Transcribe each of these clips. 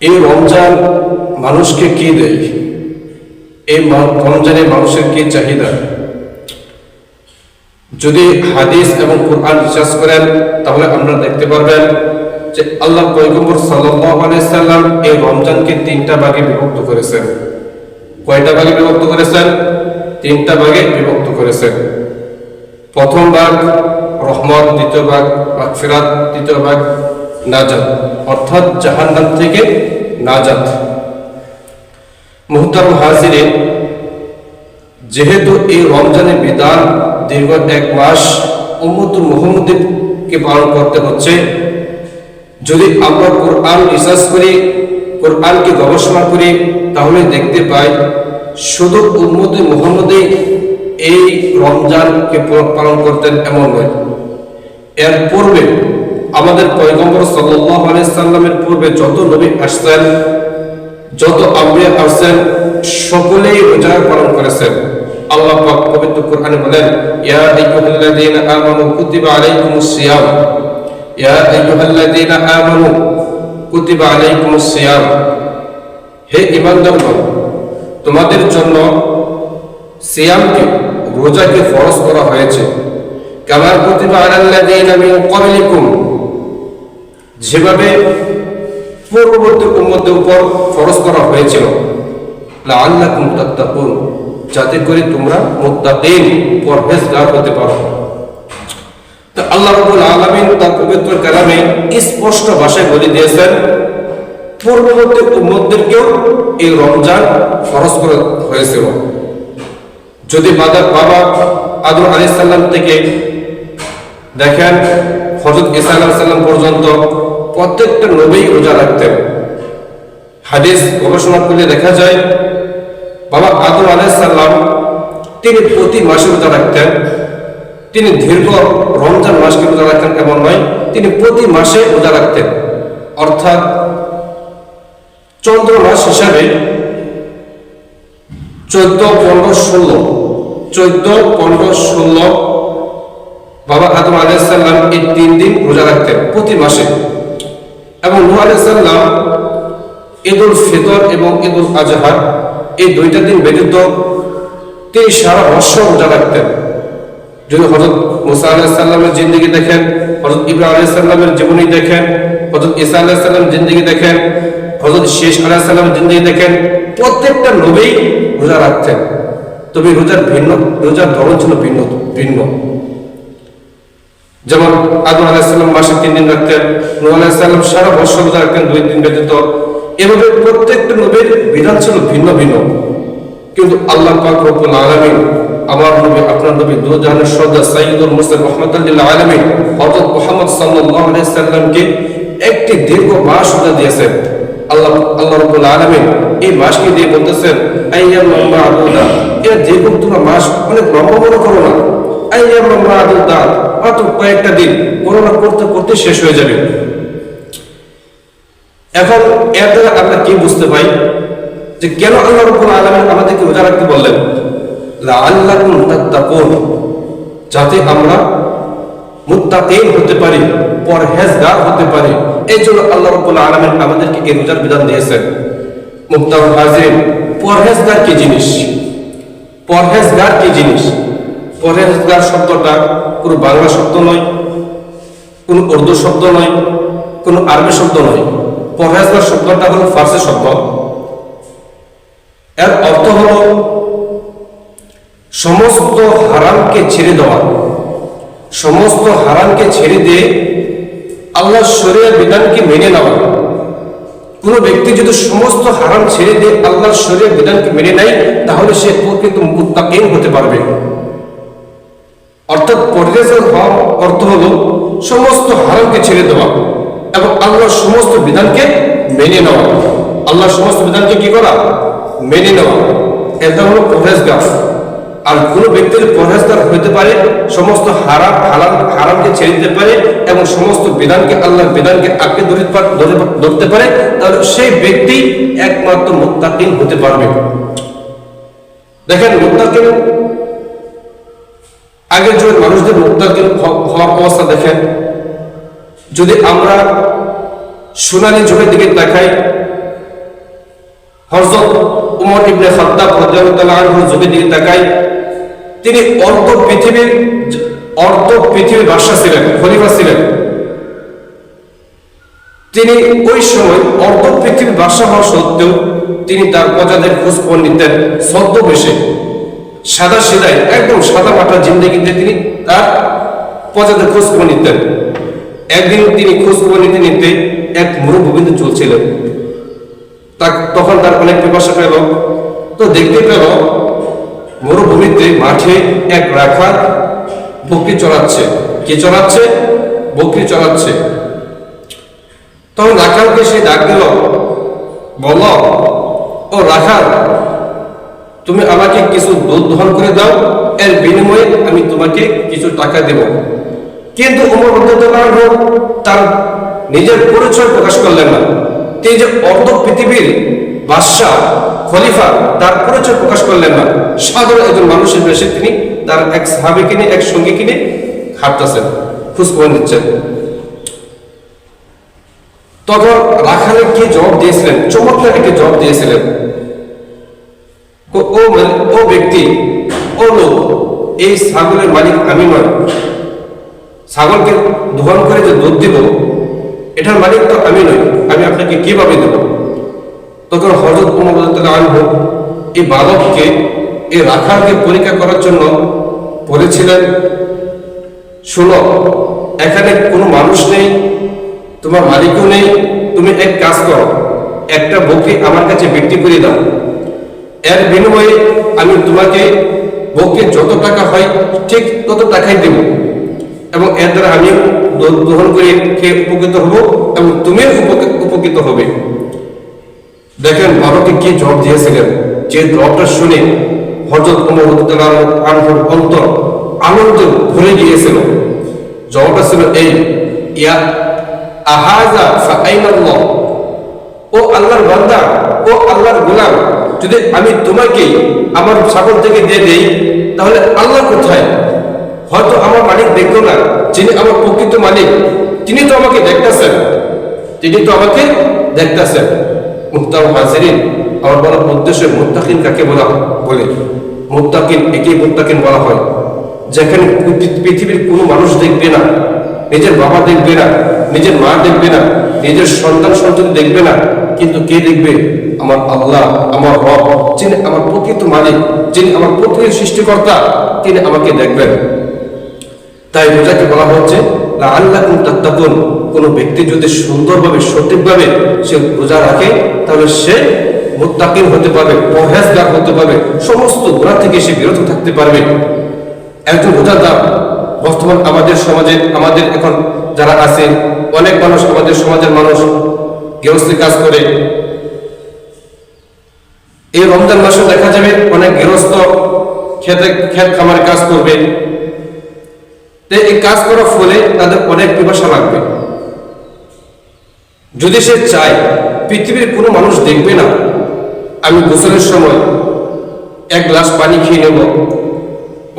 এই রমজান মানুষকে কি দেয়? এই মা- রমজানে মানুষের কি চাহিদা? যদি হাদিস এবং কোরআন বিশ্বাস করেন, তাহলে আমরা দেখতে পারবেন যে আল্লাহ পয়গম্বর সাল্লাম এই রমজানকে তিনটা ভাগে বিভক্ত করেছেন। কয়টা ভাগে বিভক্ত করেছেন? তিনটা ভাগে বিভক্ত করেছেন। প্রথম ভাগ রহমত, দ্বিতীয় ভাগ মাগফিরাত তৃতীয় ভাগ নাজাত, অর্থাৎ জাহান্নাম থেকে নাজাত। মুহতারম হাজিরে যেহেতু এই রমজানের বিধান দীর্ঘ এক মাস উম্মত মোহাম্মদকে পালন করতে হচ্ছে, যদি আমরা কোরআন রিসার্চ করি, কোরআনকে গবেষণা করি, তাহলে দেখতে পাই শুধু উম্মত মোহাম্মদে এই রমজানকে পালন করতেন এমন নয়। এর পূর্বে আমাদের পয়গম্বর সাল্লাল্লাহু আলাইহি সাল্লামের পূর্বে যত নবী আসছেন, যত আম্বিয়া আসছেন, সকলেই রোজা পালন করেছেন। আল্লাহ পাক পবিত্র কোরআনে বলেন, ইয়া আইয়ুহাল্লাযীনা আমানু কুতিবা আলাইকুমুস সিয়াম। ইয়া আইয়ুহাল্লাযীনা আমানু কুতিবা আলাইকুমুস সিয়াম। হে ঈমানদারগণ, তোমাদের জন্য সিয়ামকে, রোজাকে ফরজ করা হয়েছে। কামার কুতিবা আলাল্লাযীনা মিন ক্বাবলিকুম যেভাবে পূর্ববর্তী উম্মতের উপর ফরজ করা হয়েছিল, লাআল্লাকুম তাত্তাকুন, যাতে করে তোমরা মুত্তাকিন, পরহেজগার হতে পারো। তো আল্লাহ রাব্বুল আলামিন তার পবিত্র কালামে স্পষ্ট ভাষায় বলে দিয়েছেন, পূর্ববর্তী উম্মতদেরকেও এই রমজান ফরজ করা হয়েছিল। যদি বাদার বাবা আদম আলাইহিস সালাম থেকে দেখেন, হযরত ঈসা আলাইহিস সালাম পর্যন্ত প্রত্যেকটা নবী রোজা রাখতেন। হাদিস গবেষণা করলে দেখা যায়, বাবা আদম আলাইসাল্লাম তিনি প্রতি মাসে রোজা রাখতেন। তিনি দীর্ঘ রমজান মাসকে রোজা রাখতেন এমন নয়, তিনি প্রতি মাসে রোজা রাখতেন। অর্থাৎ চন্দ্র মাস হিসাবে চোদ্দ, পনেরো, ষোলো, চোদ্দ, পনেরো, ষোলো, বাবা আদম আলাইসাল্লাম এই তিন দিন রোজা রাখতেন প্রতি মাসে। এবং নূহ আলাইসাল্লাম ঈদুল ফিতর এবং ঈদুল আজহা, এই দুইটা দিন ব্যতীত তিনি সারা বৎসর রোজা রাখতেন। যদি হজরত মুসা আলাহিসাল্লামের জিন্দগি দেখেন হজরত ইব্রাহিম আলাইসাল্লামের জীবনী দেখেন হজরত ঈসা আলাহিসাল্লাম জিন্দগি দেখেন হজরত শেষ আলাহিসাল্লামের জিন্দগি দেখেন, প্রত্যেকটা নবী রোজা রাখতেন। তবে রোজার ভিন্ন রোজার ধরন ছিল ভিন্ন ভিন্ন। যেমন আদম আলাহিসাল্লাম মাসে তিন দিন রাখতেন নূ আলাহিসাল্লাম সারা বৎসর রোজা রাখতেন, দুই দিন ব্যতীত। এভাবে প্রত্যেকটা নবীর বিধান ছিল ভিন্ন ভিন্ন। কিন্তু আল্লাহ পাক রব্বুল আলামিন আমার নবী, আপনার নবী দু জাহানের সর্দার সাইয়্যিদুল মুসলিম রহমাতুল্লাহ আলামিন, হযরত মুহাম্মদ সাল্লাল্লাহু আলাইহি সাল্লামকে একটি দীর্ঘ মাস রোজা দিয়েছেন। আল্লাহ আল্লাহ রব্বুল আলামিন এই মাসকে দিয়ে বলতেছেন দীর্ঘ তোমরা মাস অনেক লম্বা মনে করো না। মাত্র কয়েকটা দিন করোনা করতে করতে শেষ হয়ে যাবে। এখন এর দ্বারা আমরা কি বুঝতে পাই? যে কেন আল্লাহ রব্বুল আলামিন আমাদেরকে রোজা রাখতে বললেন? লাআল্লাকুম তাত্তাকুন, যাতে আমরা মুত্তাকিন হতে পারি, পরহেজগার হতে পারি। এই জন্য আল্লাহ রব্বুল আলামিন আমাদেরকে এই রোজার বিধান দিয়েছেন। মুক্তার হাজির, পরহেজগার কি জিনিস? পরহেজগার কি জিনিস? পরহেজগার শব্দটা কোনো বাংলা শব্দ নয়, কোনো উর্দু শব্দ নয়, কোনো আরবি শব্দ নয়। পরহেজগার শব্দটা হলো ফার্সি শব্দ। এর অর্থ হলো সমস্ত হারামকে ছেড়ে দেওয়া। সমস্ত হারামকে ছেড়ে দিয়ে আল্লাহ শরীরের বিধানকে মেনে নেওয়া। কোনো ব্যক্তি যদি সমস্ত হারাম ছেড়ে দিয়ে আল্লাহর শরীরের বিধানকে মেনে নেয়, তাহলে সে প্রকৃত মুত্তাকিন হতে পারবে। অর্থাৎ পরিবেশের হওয়ার অর্থ হলো সমস্ত হারামকে ছেড়ে দেওয়া এবং আল্লাহর সমস্ত বিধানকে মেনে নেওয়া। আল্লাহর সমস্ত বিধানকে কি করা? মেনে নেওয়া। এটা হলো পরহেজগার। আর কোনো ব্যক্তির পরহেজগার হতে পারে, সমস্ত হারাম হারাম হারামকে ছেড়ে দিতে পারে এবং সমস্ত বিধানকে, আল্লাহর বিধানকে আঁকড়ে ধরতে পারে, তাহলে সেই ব্যক্তি একমাত্র মুত্তাকিন হতে পারবে। দেখেন মুত্তাকিন আগের যুগের মানুষদের মুক্তাকিন হওয়ার অবস্থা দেখেন। যদি আমরা সোনালী যুগের দিকে তাকাই, হযরত উমর ইবনে রাদিয়াল্লাহু আনহু যুগের দিকে তাকাই, তিনি অর্ধ পৃথিবীর অর্ধ পৃথিবীর বাদশা ছিলেন, খলিফা ছিলেন। তিনি ওই সময় অর্ধ পৃথিবীর বাদশা হওয়া সত্ত্বেও তিনি তার প্রজাদের খোঁজ খবর নিতেন, ছদ্মবেশে। সাদা সিদায় একদম সাদা মাটা জিন্দগিতে তিনি তার প্রজাদের খোঁজ খবর নিতেন। একদিন তিনি খোঁজ খবর নিতে নিতে এক মরুভূমিতে চলছিলেন তা- তখন তার অনেক পিপাসা পেল। তো দেখতে পেল মরুভূমিতে মাঠে এক রাখাল বকরি চড়াচ্ছে। কে চড়াচ্ছে? বকরি চড়াচ্ছে। তখন রাখালকে সে ডাক দিল, বল, ও রাখাল তুমি আমাকে কিছু দুধ দহন করে দাও, এর বিনিময়ে আমি তোমাকে কিছু টাকা দেব। কিন্তু উমর তার নিজের পরিচয় প্রকাশ করলেন না। তিনি যে অর্ধ পৃথিবীর বাদশাহ, খলিফা, তার পরিচয় প্রকাশ করলেন না। সাধারণ একজন মানুষের বেশে তিনি তার এক সাহাবি কিনে এক সঙ্গী কিনে হাঁটতেছেন খোঁজখবর নিচ্ছেন। তখন রাখালে কি জবাব দিয়েছিলেন, চমৎকার একটি জবাব দিয়েছিলেন। ও ও ব্যক্তি, ও লোক, এই ছাগলের মালিক আমি নয়। ছাগলকে দোহন করে যে দুধ দিব, এটার মালিক তো আমি নই, আমি আপনাকে কীভাবে দেব? তখন হজরত আনব এই বালককে, এই রাখালকে পরীক্ষা করার জন্য বলেছিলেন, শোনো, এখানে কোনো মানুষ নেই, তোমার মালিকও নেই, তুমি এক কাজ করো, একটা বকরি আমার কাছে বিক্রি করে দাও। এর বিনিময়ে আমি তোমাকে বকরি যত টাকা হয় ঠিক তত টাকাই দেব। এবং এর দ্বারা আমি গ্রহণ করে খেয়ে উপকৃত হব এবং তুমিও উপকৃত হবে। দেখেন বাবাকে কি জব দিয়েছিলেন। যে জবটা শুনে হজরত আনহুর অন্তর আনন্দ ভরে গিয়েছিল। জবাবটা ছিল এই, ইয়া আহাজা ফাআইনাল্লাহ ও আল্লাহর বান্দা, ও আল্লাহর গোলাম, যদি আমি তোমাকে আমার ছাগল থেকে দিয়ে দেই, তাহলে আল্লাহ কোথায়? হয়তো আমার মালিক দেখল না, যিনি আমার প্রকৃত মালিক, তিনি তো আমাকে দেখতেছেন, তিনি তো আমাকে দেখতেছেন। মুক্তাম হাজিরিন, আমার বলার উদ্দেশ্যে মুত্তাকিন কাকে বলা বলে? মুত্তাকিন, একেই মুত্তাকিন বলা হয়। যেখানে পৃথিবীর কোনো মানুষ দেখবে না, নিজের বাবা দেখবে না, নিজের মা দেখবে না, নিজের সন্তান সন্ততি দেখবে না কিন্তু কে দেখবে? আমার আল্লাহ, আমার রব, যিনি আমার প্রকৃত মালিক, যিনি আমার প্রকৃত সৃষ্টিকর্তা, তিনি আমাকে দেখবেন। তাই রোজাকে বলা হচ্ছে আল্লাহ তাত্তাকুন। কোন ব্যক্তি যদি সুন্দরভাবে, সঠিকভাবে সে রোজা রাখে, তাহলে সে মুত্তাকিন হতে পারবে, পরহেজগার হতে পারবে, সমস্ত গুণা থেকে সে বিরত থাকতে পারবে। একজন রোজাদার বর্তমান আমাদের সমাজে, আমাদের এখন যারা আছেন, অনেক মানুষ আমাদের সমাজের মানুষ গৃহস্থী কাজ করে, এই রমজান মাসে দেখা যাবে অনেক গৃহস্থ খেতে, খেত খামারে কাজ করবে। এই কাজ করার ফলে তাদের অনেক পিপাসা লাগবে। যদি সে চায়, পৃথিবীর কোনো মানুষ দেখবে না, আমি গোসলের সময় এক গ্লাস পানি খেয়ে নেব।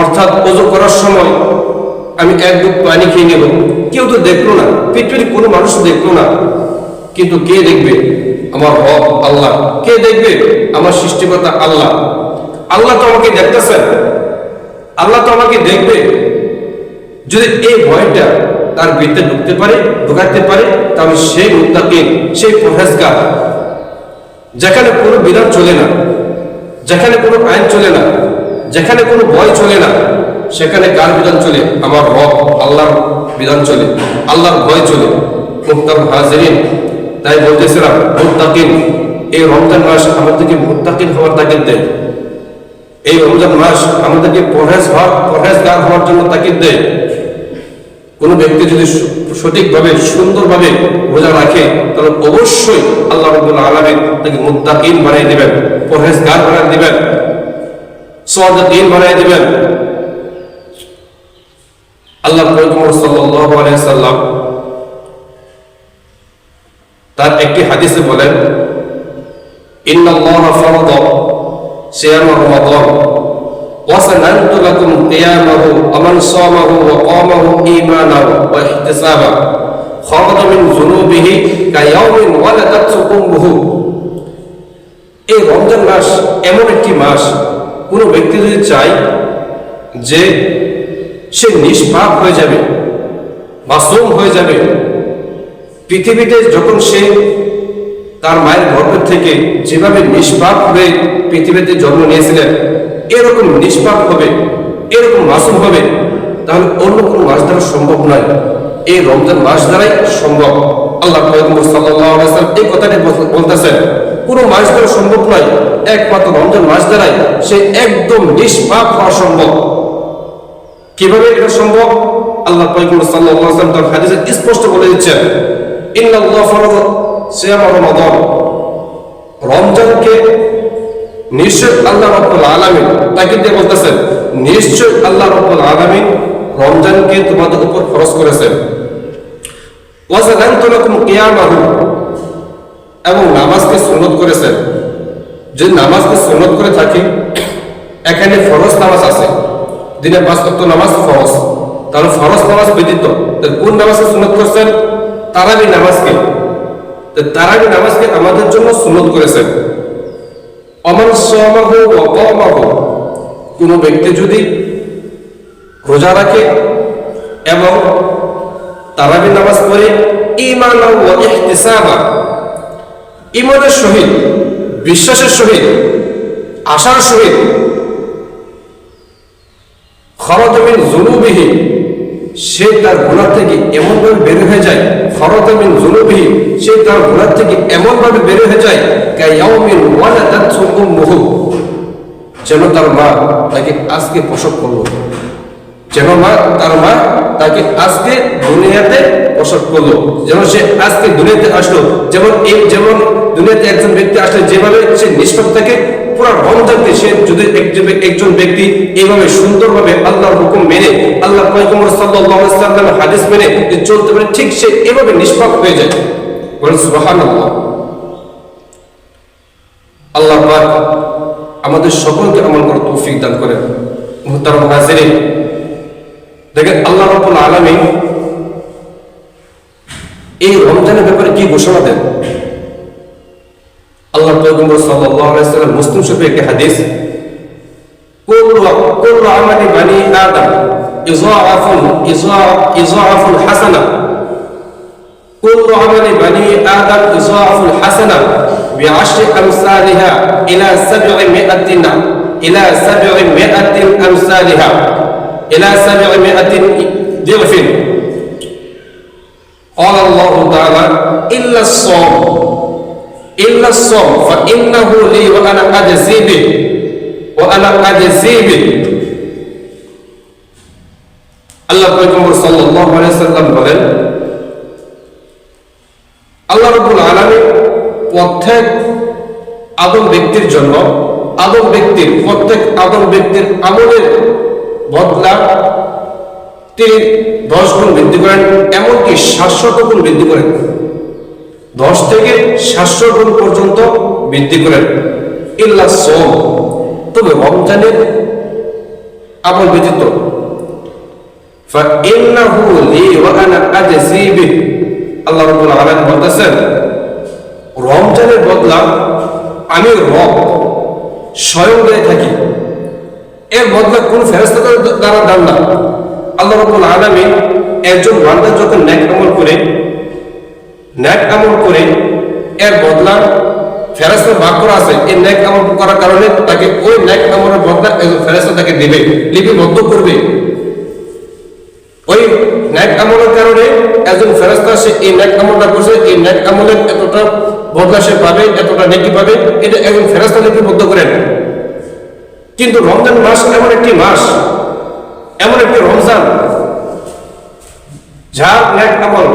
অর্থাৎ ওজু করার সময় আমি এক দুধ পানি খেয়ে নেব। কেউ তো দেখল না, পৃথিবীর কোনো মানুষ দেখল না। কিন্তু কে দেখবে? আমার হক আল্লাহ। কে দেখবে? আমার সৃষ্টিকর্তা আল্লাহ। আল্লাহ তো আমাকে দেখতেছেন। আল্লাহ তো আমাকে দেখবে। যদি এই ভয়টা তার বৃত্তে ঢুকতে পারে, ঢুকাতে পারে, তাহলে সেই মুত্তাকিন সেই পরহেজগার, যেখানে কোনো বিধান চলে না, যেখানে কোনো আইন চলে না, যেখানে কোনো ভয় চলে না, সেখানে কার বিধান চলে? আমার রব, আল্লাহর বিধান চলে, আল্লাহর ভয় চলে। মুক্তার হাজিরিন তাই বলতেছিলাম, মুত্তাকিন, এই রমজান মাস আমাদেরকে মুত্তাকিন হওয়ার তাগিদ দেয়। এই রমজান মাস আমাদেরকে পরহেজ হওয়ার পরহেজগার হওয়ার জন্য তাগিদ দেয়। কোনো ব্যক্তি যদি সঠিকভাবে, সুন্দরভাবে রোজা রাখে, তাহলে অবশ্যই আল্লাহ রবুল আলমিন তাকে মুত্তাকিন বানিয়ে দিবেন, পরহেজগার বানিয়ে দিবেন সাদিকিন বানিয়ে দিবেন। আল্লাহ সাল্লাল্লাহু আলাইহি সাল্লাম তার একটি হাদিসে বলেন ইন্নাল্লাহা ফারাদা সিয়াম রমাদান وسننت لكم قيامه ومن صامه وقامه إيمانا واحتسابا خرج من ذنوبه كيوم ولدته أمه এই রমজান মাস এমন একটি মাস কোনো ব্যক্তি যদি চায় যে সে নিষ্পাপ হয়ে যাবে মাসুম হয়ে যাবে পৃথিবীতে যখন সে তার মায়ের গর্ভের থেকে যেভাবে নিষ্পাপ হয়ে পৃথিবীতে জন্ম নিয়েছিলেন, এরকম নিষ্পাপ হবে, এরকম মাসুম হবে, তাহলে অন্য কোনো মাস দ্বারা সম্ভব নয়। এই রমজান মাস দ্বারাই সম্ভব। আল্লাহ সাল্লাল্লাহু এই কথাটি বলতেছেন। কোনো মাস দ্বারা সম্ভব নয়, একমাত্র রমজান মাস দ্বারাই সে একদম নিষ্পাপ হওয়া সম্ভব। কীভাবে এটা সম্ভব? আল্লাহ আলাইহি ওয়াসাল্লাম তার হাদিসে স্পষ্ট বলে দিচ্ছেন। রমজানকে নিশ্চয় আল্লাহ রাব্বুল আলামিন তাকে দিয়ে বলতেছেন নিশ্চয় আল্লাহ রাব্বুল আলামিন রমজানকে তোমাদের উপর ফরজ করেছেন। এবং নামাজকে সুন্নত করেছেন। যদি নামাজকে সুন্নত করে থাকি, এখানে ফরজ নামাজ আছে। দিনে পাঁচ নামাজ ফরজ। তাহলে ফরজ নামাজ ব্যতীত কোন নামাজকে সুন্নত করছেন? তারাবি নামাজকে তারাবি নামাজকে আমাদের জন্য সুন্নত করেছেন অমান সমাহু ওয়া কমাহু, কোন ব্যক্তি যদি রোজা রাখে এবং তারাবি নামাজ পড়ে ইহতিসাবা ইমানের সহিত, বিশ্বাসের সহিত, আশার সহিত খরতমিন জুনুবিহি সে তার গুণার থেকে এমনভাবে বের হয়ে যায় খরতমিন জুনুবিহি সে তার গুণার থেকে এমনভাবে বের হয়ে যায় কায়াউমিন ওয়ালাদাত উম্মুহু, যেন তার মা তাকে আজকে প্রসব করল। যেন মা, তার মা তাকে আজকে দুনিয়াতে প্রসব করল। যেন সে আজকে দুনিয়াতে আসলো। যেমন এই, যেমন দুনিয়াতে একজন ব্যক্তি আসলে যেভাবে সে নিষ্পাপ থাকে সে যদি একজন ব্যক্তি এইভাবে সুন্দরভাবে আল্লাহর হুকুম মেনে, আল্লাহ পয়গম্বর সাল্লাল্লাহু আলাইহি সাল্লামের হাদিস মেনে চলতে পারে, ঠিক সে এভাবে নিষ্পাপ হয়ে যায়। বলেন, সুবহানাল্লাহ। আল্লাহ পাক আমাদের সকলকে আমল করার তৌফিক দান করেন। মুহতারাম দেখেন, আল্লাহ রাব্বুল আলামিন এই রমজানের ব্যাপারে কি ঘোষণা দেন? আল্লাহ পয়গম্বর সাল্লাল্লাহু আলাইহি সাল্লাম মুসলিম শরীফে একটি হাদিস কুল্লু কুল্লু আমালি বানি আদম ইযাআফুন ইযাআফুল হাসানা كل عمل بني آدم يضاعف الحسنة بعشر أمثالها إلى سبعمائة إلى سبعمائة أمثالها إلى سبعمائة ضعف قال الله تعالى إلا الصوم إلا الصوم فإنه لي وأنا أجزي به وأنا أجزي به আল্লাহ পয়গম্বর সাল্লাল্লাহু আলাইহি সাল্লাম বলেন আল্লাহ রাব্বুল আলামিন প্রত্যেক আদম ব্যক্তির জন্য আদম ব্যক্তির প্রত্যেক আদম ব্যক্তির আমলের বদলা তিনি দশ গুণ বৃদ্ধি করেন এমনকি সাতশত গুণ বৃদ্ধি করেন দশ থেকে সাতশো গুণ পর্যন্ত বৃদ্ধি করেন ইল্লা সোম তবে রমজানের আমল ব্যতীত فإنه لي وأنا أجزي به আল্লাহ রাব্বুল আলামিন বলতেছেন রমজানের বদলা আমি রব স্বয়ং দিয়ে থাকি এর বদলা কোন ফেরেশতা দ্বারা দান না আল্লাহ রাব্বুল আলামিন একজন বান্দা যখন নেক আমল করে নেক আমল করে এর বদলা ফেরেশতা ভাগ করা আছে। এই নেক আমল করার কারণে তাকে ওই নেক আমলের বদলা একজন ফেরেশতা তাকে দেবে, লিপিবদ্ধ করবে। ওই ন্যাক আমলের কারণে একজন ফেরস্তা সে এই ন্যাক আমলটা করছে, এই ন্যাক আমলের এতটা বদলা সে পাবে, এতটা নেকি পাবে এটা একজন ফেরস্তা লিপিবদ্ধ করেন। কিন্তু রমজান মাস এমন একটি মাস, এমন একটি রমজান, যার ন্যাক আমল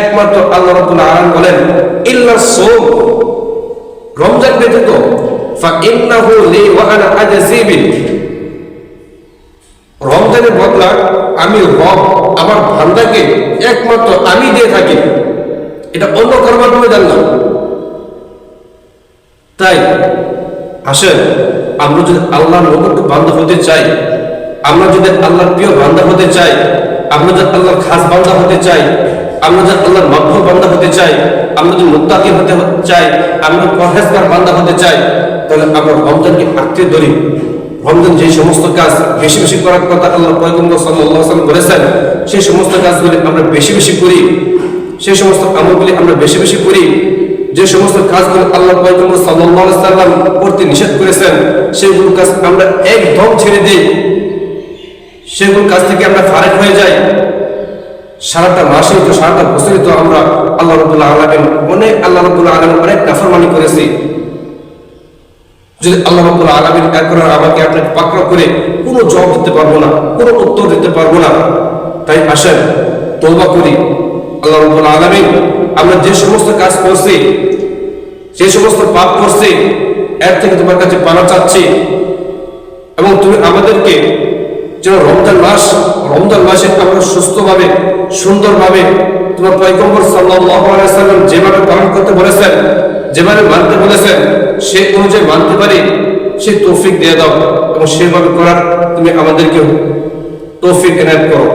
একমাত্র আল্লাহ রাব্বুল আলামিন বলেন, ইল্লা সোম, রমজান ব্যতীত লি ওয়া আনা রমজানের বদলা আমি রব, আমার ভান্ডাকে একমাত্র আমি দিয়ে থাকি। এটা অন্য কারও মাধ্যমে জানলাম তাই, আসেন, আমরা যদি আল্লাহর নগরকে বান্ধা হতে চাই, আমরা যদি আল্লাহর প্রিয় বান্ধা হতে চাই, আমরা যদি আল্লাহর খাস বান্ধা হতে চাই আমরা যে আল্লাহর মাকবুল বান্দা হতে চাই, আমরা যদি মুত্তাকি হতে চাই, আমরা পরহেজগার বান্দা হতে চাই, তাহলে আমরা রমজানকে আঁকড়ে ধরি। রমজান যে সমস্ত কাজ বেশি বেশি করার কথা আল্লাহ পয়গম্বর সাল্লাল্লাহু আলাইহি ওয়াসাল্লাম বলেছেন, সেই সমস্ত কাজগুলি আমরা বেশি বেশি করি। সেই সমস্ত আমলগুলি আমরা বেশি বেশি করি। যে সমস্ত কাজগুলো আল্লাহ পয়গম্বর আলাইহি সাল্লাম করতে নিষেধ করেছেন, সেগুলো কাজ আমরা একদম ছেড়ে দিই। সেগুলো কাজ থেকে আমরা ফারেক হয়ে যাই। সারাটা মাসে তো সারাটা বছরে তো আমরা আল্লাহ রবুল্লাহ আলমিন অনেক আল্লাহ রবুল্লাহ আলমিন অনেক নাফরমানি করেছি। যদি আল্লাহ রবুল্লাহ আলমিন একবার আমাকে আপনাকে পাকড়াও করে কোনো জবাব দিতে পারব না, কোনো উত্তর দিতে পারব না, তাই আসেন তৌবা করি। আল্লাহ রবুল্লাহ আলমিন আমরা যে সমস্ত কাজ করছি, যে সমস্ত পাপ করছি, এর থেকে তোমার কাছে পানা চাচ্ছি এবং তুমি আমাদেরকে যেন রমজান মাস, রমজান মাসে আমরা সুস্থভাবে, সুন্দরভাবে তোমার আলাইহি সাল্লাম যেভাবে পালন করতে বলেছেন, যেভাবে মানতে বলেছেন সে অনুযায়ী মানতে পারি সে তৌফিক দিয়ে দাও এবং সেভাবে করার তুমি আমাদেরকে তৌফিক এনায়ত করো।